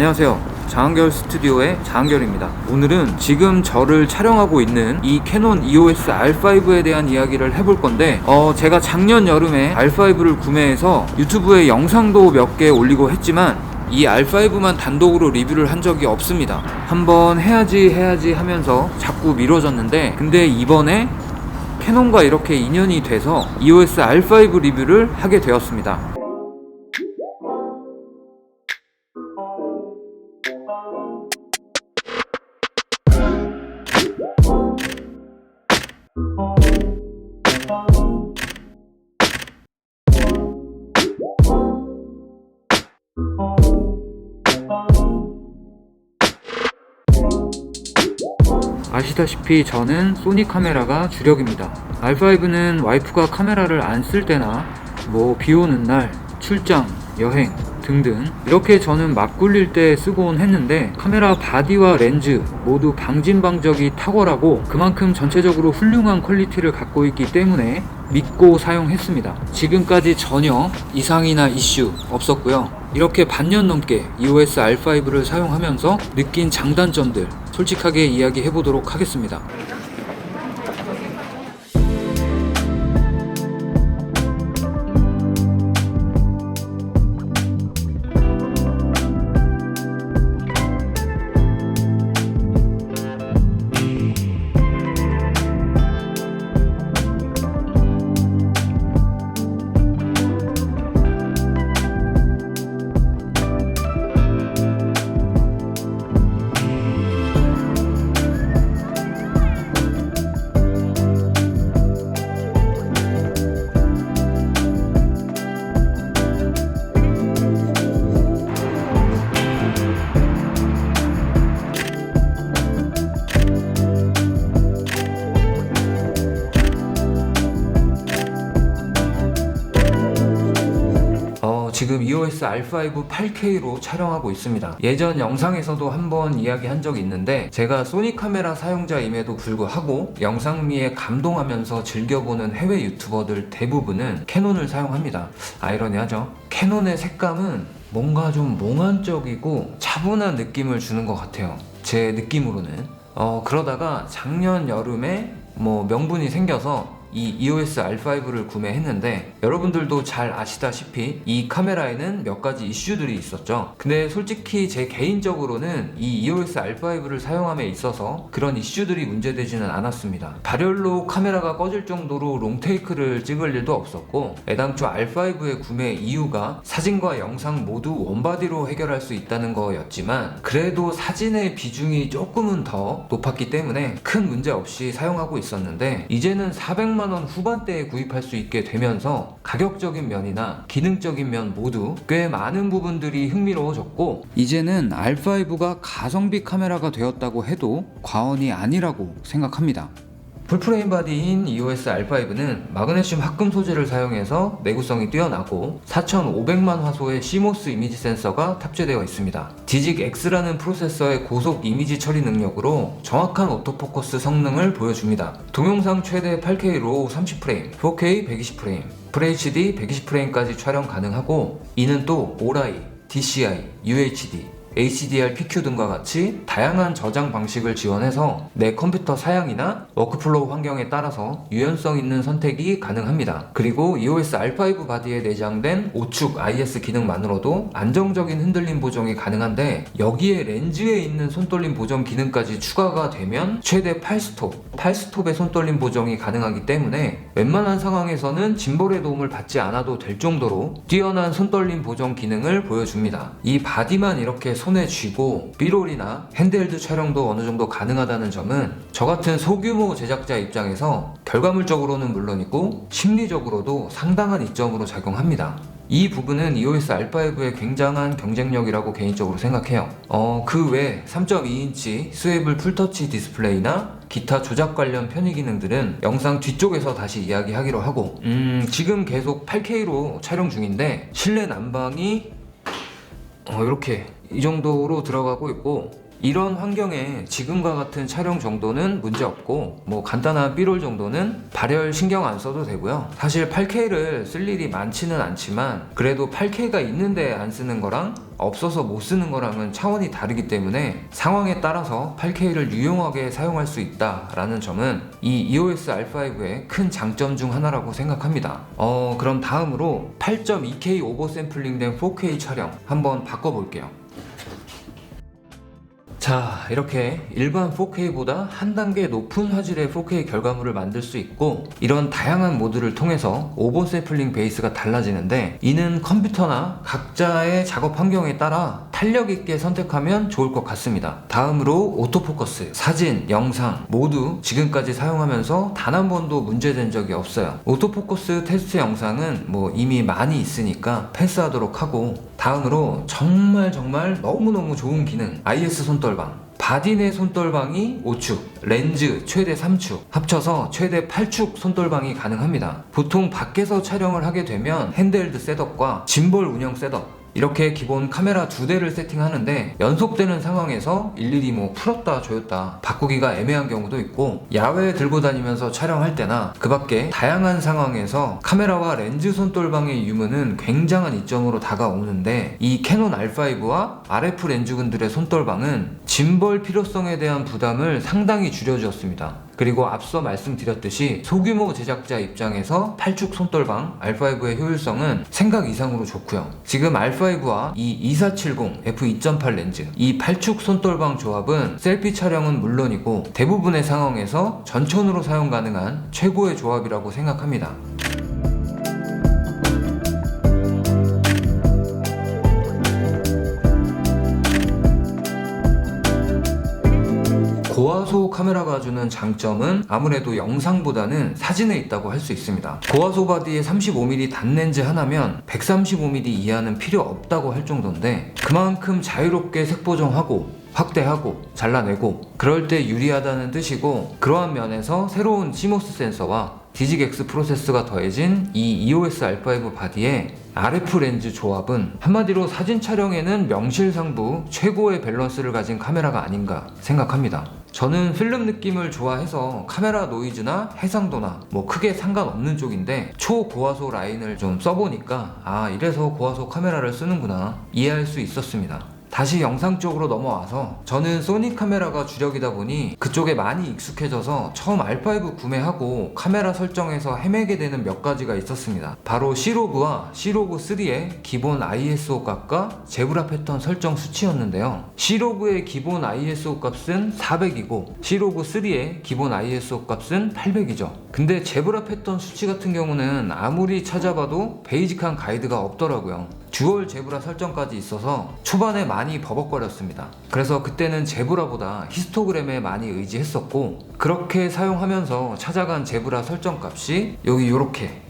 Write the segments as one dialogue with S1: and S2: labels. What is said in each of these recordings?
S1: 안녕하세요. 장한결 스튜디오의 장한결입니다. 오늘은 지금 저를 촬영하고 있는 이 캐논 EOS R5에 대한 이야기를 해볼 건데, 어, 제가 작년 여름에 R5를 구매해서 유튜브에 영상도 몇 개 올리고 했지만, 이 R5만 단독으로 리뷰를 한 적이 없습니다. 한번 해야지 해야지 하면서 자꾸 미뤄졌는데, 근데 이번에 캐논과 이렇게 인연이 돼서 EOS R5 리뷰를 하게 되었습니다. 아시다시피 저는 소니 카메라가 주력입니다. R5는 와이프가 카메라를 안 쓸 때나 뭐 비 오는 날, 출장, 여행 등등 이렇게 저는 막 굴릴 때 쓰곤 했는데 카메라 바디와 렌즈 모두 방진방적이 탁월하고 그만큼 전체적으로 훌륭한 퀄리티를 갖고 있기 때문에 믿고 사용했습니다. 지금까지 전혀 이상이나 이슈 없었고요. 이렇게 반년 넘게 EOS R5를 사용하면서 느낀 장단점들 솔직하게 이야기해 보도록 하겠습니다. 지금 EOS R5 8K로 촬영하고 있습니다. 예전 영상에서도 한번 이야기한 적이 있는데 제가 소니 카메라 사용자임에도 불구하고 영상미에 감동하면서 즐겨보는 해외 유튜버들 대부분은 캐논을 사용합니다. 아이러니하죠? 캐논의 색감은 뭔가 좀 몽환적이고 차분한 느낌을 주는 것 같아요. 제 느낌으로는. 어, 그러다가 작년 여름에 뭐 명분이 생겨서 이 EOS R5를 구매했는데 여러분들도 잘 아시다시피 이 카메라에는 몇 가지 이슈들이 있었죠. 근데 솔직히 제 개인적으로는 이 EOS R5를 사용함에 있어서 그런 이슈들이 문제되지는 않았습니다. 발열로 카메라가 꺼질 정도로 롱테이크를 찍을 일도 없었고 애당초 R5의 구매 이유가 사진과 영상 모두 원바디로 해결할 수 있다는 거였지만 그래도 사진의 비중이 조금은 더 높았기 때문에 큰 문제 없이 사용하고 있었는데 이제는 400만 원 후반대에 구입할 수 있게 되면서 가격적인 면이나 기능적인 면 모두 꽤 많은 부분들이 흥미로워졌고 이제는 R5가 가성비 카메라가 되었다고 해도 과언이 아니라고 생각합니다. 풀프레임 바디인 EOS R5는 마그네슘 합금 소재를 사용해서 내구성이 뛰어나고 4500만 화소의 CMOS 이미지 센서가 탑재되어 있습니다. 디직 X라는 프로세서의 고속 이미지 처리 능력으로 정확한 오토포커스 성능을 보여줍니다. 동영상 최대 8K 로우 30프레임, 4K 120프레임, FHD 120프레임까지 촬영 가능하고 이는 또 오라이, DCI, UHD, HDR, PQ 등과 같이 다양한 저장 방식을 지원해서 내 컴퓨터 사양이나 워크플로우 환경에 따라서 유연성 있는 선택이 가능합니다. 그리고 EOS R5 바디에 내장된 5축 IS 기능만으로도 안정적인 흔들림 보정이 가능한데 여기에 렌즈에 있는 손떨림 보정 기능까지 추가가 되면 최대 8스톱, 8스톱의 손떨림 보정이 가능하기 때문에 웬만한 상황에서는 짐볼의 도움을 받지 않아도 될 정도로 뛰어난 손떨림 보정 기능을 보여줍니다. 이 바디만 이렇게 손에 쥐고 B롤이나 핸드헬드 촬영도 어느 정도 가능하다는 점은 저 같은 소규모 제작자 입장에서 결과물적으로는 물론이고 심리적으로도 상당한 이점으로 작용합니다. 이 부분은 EOS R5의 굉장한 경쟁력이라고 개인적으로 생각해요. 어, 그 외 3.2인치 스웨이블 풀터치 디스플레이나 기타 조작 관련 편의 기능들은 영상 뒤쪽에서 다시 이야기하기로 하고, 음, 지금 계속 8K로 촬영 중인데 실내 난방이 어, 이렇게 이 정도로 들어가고 있고 이런 환경에 지금과 같은 촬영 정도는 문제 없고 뭐 간단한 B롤 정도는 발열 신경 안 써도 되고요. 사실 8K를 쓸 일이 많지는 않지만 그래도 8K가 있는데 안 쓰는 거랑 없어서 못 쓰는 거랑은 차원이 다르기 때문에 상황에 따라서 8K를 유용하게 사용할 수 있다라는 점은 이 EOS R5의 큰 장점 중 하나라고 생각합니다. 어, 그럼 다음으로 8.2K 오버 샘플링된 4K 촬영 한번 바꿔볼게요. 자, 이렇게 일반 4K보다 한 단계 높은 화질의 4K 결과물을 만들 수 있고 이런 다양한 모드를 통해서 오버 샘플링 베이스가 달라지는데 이는 컴퓨터나 각자의 작업 환경에 따라 탄력 있게 선택하면 좋을 것 같습니다. 다음으로 오토포커스, 사진, 영상 모두 지금까지 사용하면서 단 한 번도 문제된 적이 없어요. 오토포커스 테스트 영상은 뭐 이미 많이 있으니까 패스하도록 하고 다음으로 정말 정말 너무너무 좋은 기능 IS 손떨방 바디 내 손떨방이 5축, 렌즈 최대 3축, 합쳐서 최대 8축 손떨방이 가능합니다. 보통 밖에서 촬영을 하게 되면 핸드헬드 셋업과 짐볼 운영 셋업 이렇게 기본 카메라 두 대를 세팅하는데 연속되는 상황에서 일일이 뭐 풀었다 조였다 바꾸기가 애매한 경우도 있고 야외에 들고 다니면서 촬영할 때나 그 밖에 다양한 상황에서 카메라와 렌즈 손떨방의 유무는 굉장한 이점으로 다가오는데 이 캐논 R5와 RF 렌즈군들의 손떨방은 짐벌 필요성에 대한 부담을 상당히 줄여주었습니다. 그리고 앞서 말씀드렸듯이 소규모 제작자 입장에서 8축 손떨방 R5의 효율성은 생각 이상으로 좋고요. 지금 R5와 이 2470 f2.8 렌즈 이 8축 손떨방 조합은 셀피 촬영은 물론이고 대부분의 상황에서 전천으로 사용 가능한 최고의 조합이라고 생각합니다. 고화소 카메라가 주는 장점은 아무래도 영상보다는 사진에 있다고 할 수 있습니다. 고화소 바디에 35mm 단렌즈 하나면 135mm 이하는 필요 없다고 할 정도인데 그만큼 자유롭게 색 보정하고 확대하고 잘라내고 그럴 때 유리하다는 뜻이고 그러한 면에서 새로운 CMOS 센서와 디직X 프로세스가 더해진 이 EOS R5 바디에 RF 렌즈 조합은 한마디로 사진 촬영에는 명실상부 최고의 밸런스를 가진 카메라가 아닌가 생각합니다. 저는 필름 느낌을 좋아해서 카메라 노이즈나 해상도나 뭐 크게 상관없는 쪽인데 초고화소 라인을 좀 써보니까 아 이래서 고화소 카메라를 쓰는구나 이해할 수 있었습니다. 다시 영상 쪽으로 넘어와서 저는 소니 카메라가 주력이다 보니 그쪽에 많이 익숙해져서 처음 R5 구매하고 카메라 설정에서 헤매게 되는 몇 가지가 있었습니다. 바로 C로그와 C로그 3의 기본 ISO 값과 제브라 패턴 설정 수치였는데요. C로그의 기본 ISO 값은 400이고 C로그 3의 기본 ISO 값은 800이죠. 근데 제브라 패턴 수치 같은 경우는 아무리 찾아봐도 베이직한 가이드가 없더라고요. 듀얼 제브라 설정까지 있어서 초반에 많이 버벅거렸습니다. 그래서 그때는 제브라보다 히스토그램에 많이 의지했었고 그렇게 사용하면서 찾아간 제브라 설정 값이 여기 요렇게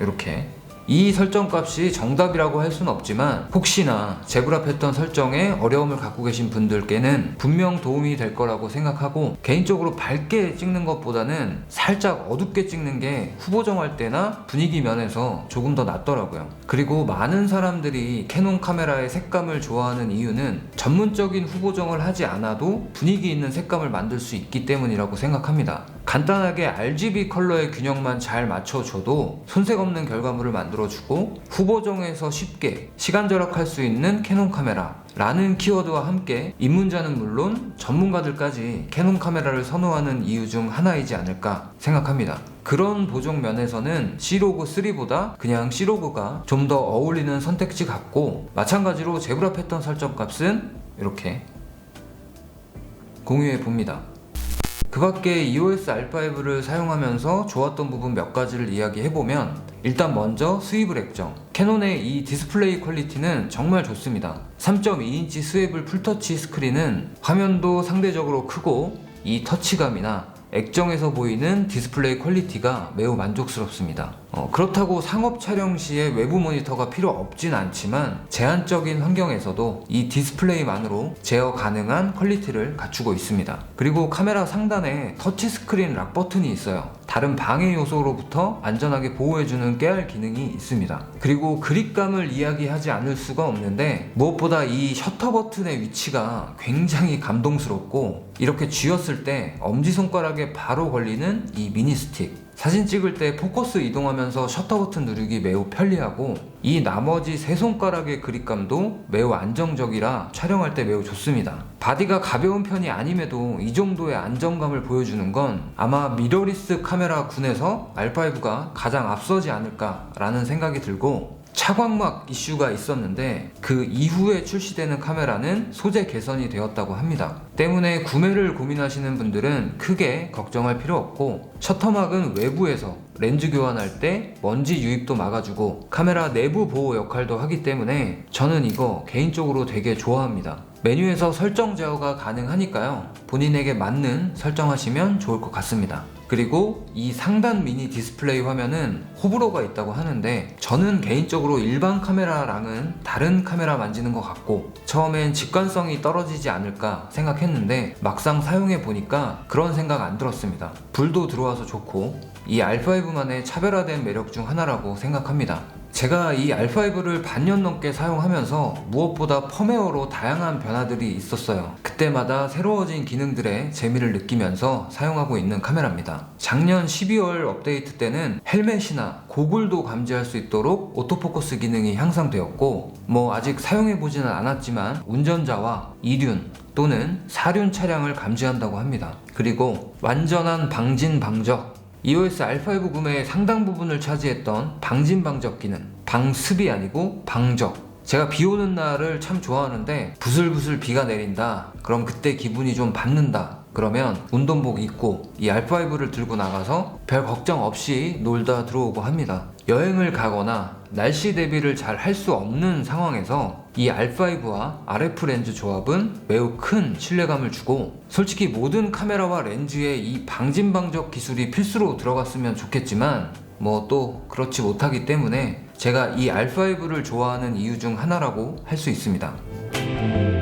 S1: 요렇게 이 설정 값이 정답이라고 할 수는 없지만 혹시나 제브라 패턴 설정에 어려움을 갖고 계신 분들께는 분명 도움이 될 거라고 생각하고 개인적으로 밝게 찍는 것보다는 살짝 어둡게 찍는 게 후보 정할 때나 분위기 면에서 조금 더 낫더라고요. 그리고 많은 사람들이 캐논 카메라의 색감을 좋아하는 이유는 전문적인 후보 정을 하지 않아도 분위기 있는 색감을 만들 수 있기 때문이라고 생각합니다. 간단하게 RGB 컬러의 균형만 잘 맞춰줘도 손색 없는 결과물을 만들 어주고 후보정에서 쉽게 시간 절약할 수 있는 캐논 카메라 라는 키워드와 함께 입문자는 물론 전문가들까지 캐논 카메라를 선호하는 이유 중 하나이지 않을까 생각합니다. 그런 보정 면에서는 C로그 3보다 그냥 C로그가 좀 더 어울리는 선택지 같고 마찬가지로 제브라 패턴 설정 값은 이렇게 공유해 봅니다. 그 밖에 EOS R5를 사용하면서 좋았던 부분 몇 가지를 이야기해보면 일단 먼저 수입을 액정 캐논의 이 디스플레이 퀄리티는 정말 좋습니다. 3.2인치 스웨블 풀터치 스크린은 화면도 상대적으로 크고 이 터치감이나 액정에서 보이는 디스플레이 퀄리티가 매우 만족스럽습니다 어, 그렇다고 상업 촬영 시에 외부 모니터가 필요 없진 않지만 제한적인 환경에서도 이 디스플레이만으로 제어 가능한 퀄리티를 갖추고 있습니다. 그리고 카메라 상단에 터치스크린 락 버튼이 있어요. 다른 방해 요소로부터 안전하게 보호해주는 깨알 기능이 있습니다. 그리고 그립감을 이야기하지 않을 수가 없는데 무엇보다 이 셔터 버튼의 위치가 굉장히 감동스럽고 이렇게 쥐었을 때 엄지손가락에 바로 걸리는 이 미니 스틱 사진 찍을 때 포커스 이동하면서 셔터 버튼 누르기 매우 편리하고 이 나머지 세 손가락의 그립감도 매우 안정적이라 촬영할 때 매우 좋습니다. 바디가 가벼운 편이 아님에도 이 정도의 안정감을 보여주는 건 아마 미러리스 카메라 군에서 R5가 가장 앞서지 않을까라는 생각이 들고 차광막 이슈가 있었는데 그 이후에 출시되는 카메라는 소재 개선이 되었다고 합니다. 때문에 구매를 고민하시는 분들은 크게 걱정할 필요 없고 셔터막은 외부에서 렌즈 교환할 때 먼지 유입도 막아주고 카메라 내부 보호 역할도 하기 때문에 저는 이거 개인적으로 되게 좋아합니다. 메뉴에서 설정 제어가 가능하니까요. 본인에게 맞는 설정하시면 좋을 것 같습니다. 그리고 이 상단 미니 디스플레이 화면은 호불호가 있다고 하는데 저는 개인적으로 일반 카메라랑은 다른 카메라 만지는 것 같고 처음엔 직관성이 떨어지지 않을까 생각했는데 막상 사용해 보니까 그런 생각 안 들었습니다. 불도 들어와서 좋고 이 R5만의 차별화된 매력 중 하나라고 생각합니다. 제가 이 R5를 반년 넘게 사용하면서 무엇보다 펌웨어로 다양한 변화들이 있었어요. 그때마다 새로워진 기능들의 재미를 느끼면서 사용하고 있는 카메라입니다. 작년 12월 업데이트 때는 헬멧이나 고글도 감지할 수 있도록 오토포커스 기능이 향상되었고, 뭐 아직 사용해보지는 않았지만 운전자와 이륜 또는 사륜 차량을 감지한다고 합니다. 그리고 완전한 방진 방적 EOS R5 구매의 상당 부분을 차지했던 방진 방적 기능 방습이 아니고 방적. 제가 비 오는 날을 참 좋아하는데 부슬부슬 비가 내린다. 그럼 그때 기분이 좀 받는다. 그러면 운동복 입고 이 R5를 들고 나가서 별 걱정 없이 놀다 들어오고 합니다. 여행을 가거나 날씨 대비를 잘 할 수 없는 상황에서 이 R5와 RF 렌즈 조합은 매우 큰 신뢰감을 주고 솔직히 모든 카메라와 렌즈에 이 방진 방적 기술이 필수로 들어갔으면 좋겠지만 뭐 또 그렇지 못하기 때문에 제가 이 R5를 좋아하는 이유 중 하나라고 할 수 있습니다.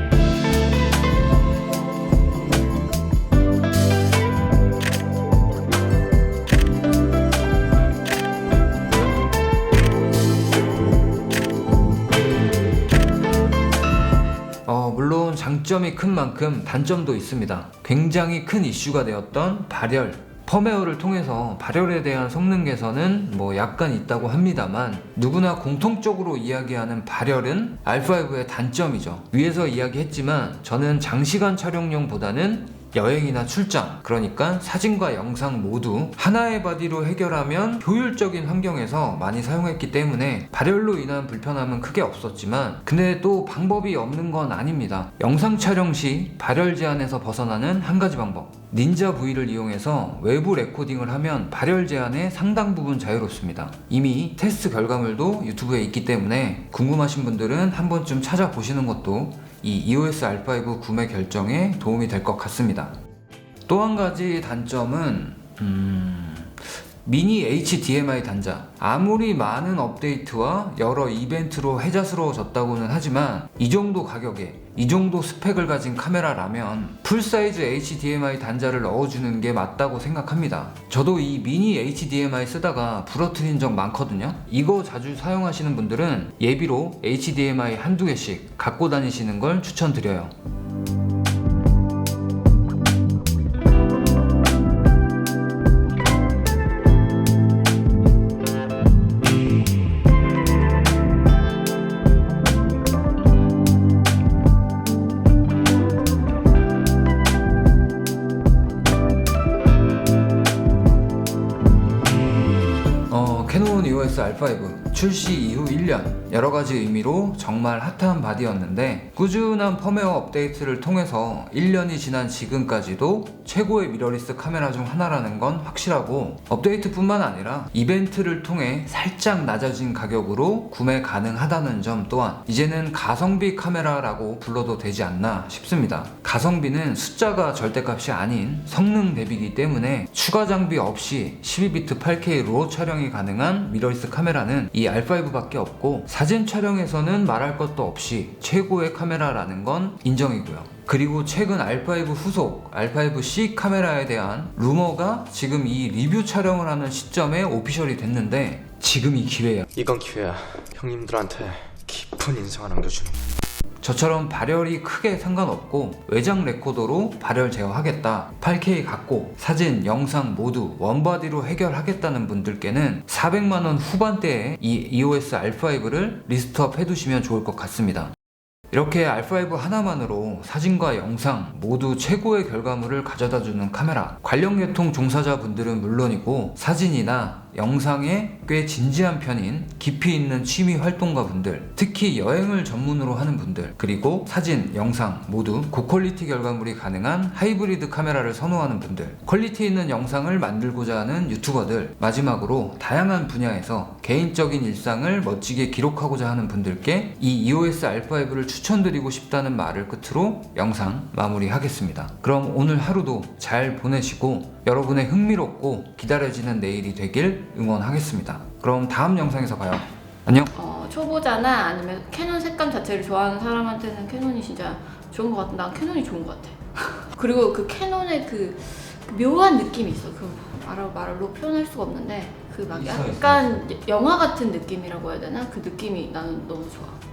S1: 장점이 큰 만큼 단점도 있습니다. 굉장히 큰 이슈가 되었던 발열. 펌웨어를 통해서 발열에 대한 성능 개선은 뭐 약간 있다고 합니다만 누구나 공통적으로 이야기하는 발열은 R5의 단점이죠. 위에서 이야기했지만 저는 장시간 촬영용보다는 여행이나 출장, 그러니까 사진과 영상 모두 하나의 바디로 해결하면 효율적인 환경에서 많이 사용했기 때문에 발열로 인한 불편함은 크게 없었지만 근데 또 방법이 없는 건 아닙니다. 영상 촬영 시 발열 제한에서 벗어나는 한 가지 방법. 닌자 V를 이용해서 외부 레코딩을 하면 발열 제한의 상당 부분 자유롭습니다. 이미 테스트 결과물도 유튜브에 있기 때문에 궁금하신 분들은 한 번쯤 찾아보시는 것도 이 EOS R5 구매 결정에 도움이 될 것 같습니다. 또 한 가지 단점은 음... 미니 HDMI 단자 아무리 많은 업데이트와 여러 이벤트로 해자스러워졌다고는 하지만 이 정도 가격에 이 정도 스펙을 가진 카메라라면 풀사이즈 HDMI 단자를 넣어주는 게 맞다고 생각합니다. 저도 이 미니 HDMI 쓰다가 부러뜨린 적 많거든요. 이거 자주 사용하시는 분들은 예비로 HDMI 한두 개씩 갖고 다니시는 걸 추천드려요 어, R5 출시 이후 1년 여러 가지 의미로 정말 핫한 바디였는데 꾸준한 펌웨어 업데이트를 통해서 1년이 지난 지금까지도 최고의 미러리스 카메라 중 하나라는 건 확실하고 업데이트뿐만 아니라 이벤트를 통해 살짝 낮아진 가격으로 구매 가능하다는 점 또한 이제는 가성비 카메라라고 불러도 되지 않나 싶습니다. 가성비는 숫자가 절대값이 아닌 성능 대비이기 때문에 추가 장비 없이 12비트 8K 로 촬영이 가능한 미러리스 카메라는 이 R5밖에 없고 사진 촬영에서는 말할 것도 없이 최고의 카메라라는 건 인정이고요. 그리고 최근 R5 후속 R5C 카메라에 대한 루머가 지금 이 리뷰 촬영을 하는 시점에 오피셜이 됐는데 지금 이 기회야.
S2: 이건 기회야. 형님들한테 깊은 인상을 남겨주는.
S1: 저처럼 발열이 크게 상관없고 외장 레코더로 발열 제어하겠다 8K 갖고 사진, 영상 모두 원바디로 해결하겠다는 분들께는 400만원 후반대에 이 EOS R5를 리스트업 해두시면 좋을 것 같습니다. 이렇게 R5 하나만으로 사진과 영상 모두 최고의 결과물을 가져다주는 카메라 관련 계통 종사자분들은 물론이고 사진이나 영상에 꽤 진지한 편인 깊이 있는 취미 활동가 분들 특히 여행을 전문으로 하는 분들 그리고 사진, 영상 모두 고퀄리티 결과물이 가능한 하이브리드 카메라를 선호하는 분들 퀄리티 있는 영상을 만들고자 하는 유튜버들 마지막으로 다양한 분야에서 개인적인 일상을 멋지게 기록하고자 하는 분들께 이 EOS R5를 추천드리고 싶다는 말을 끝으로 영상 마무리하겠습니다. 그럼 오늘 하루도 잘 보내시고 여러분의 흥미롭고 기다려지는 내일이 되길 응원하겠습니다. 그럼 다음 영상에서 봐요. 안녕.
S3: 어, 초보자나 아니면 캐논 색감 자체를 좋아하는 사람한테는 캐논이 진짜 좋은 것 같아. 난 캐논이 좋은 것 같아. 그리고 그 캐논의 그, 그 묘한 느낌이 있어. 그 말로, 말로 표현할 수가 없는데 그 막
S1: 있어, 있어,
S3: 약간 영화 같은 느낌이라고 해야 되나? 그 느낌이 나는 너무 좋아.
S1: 음.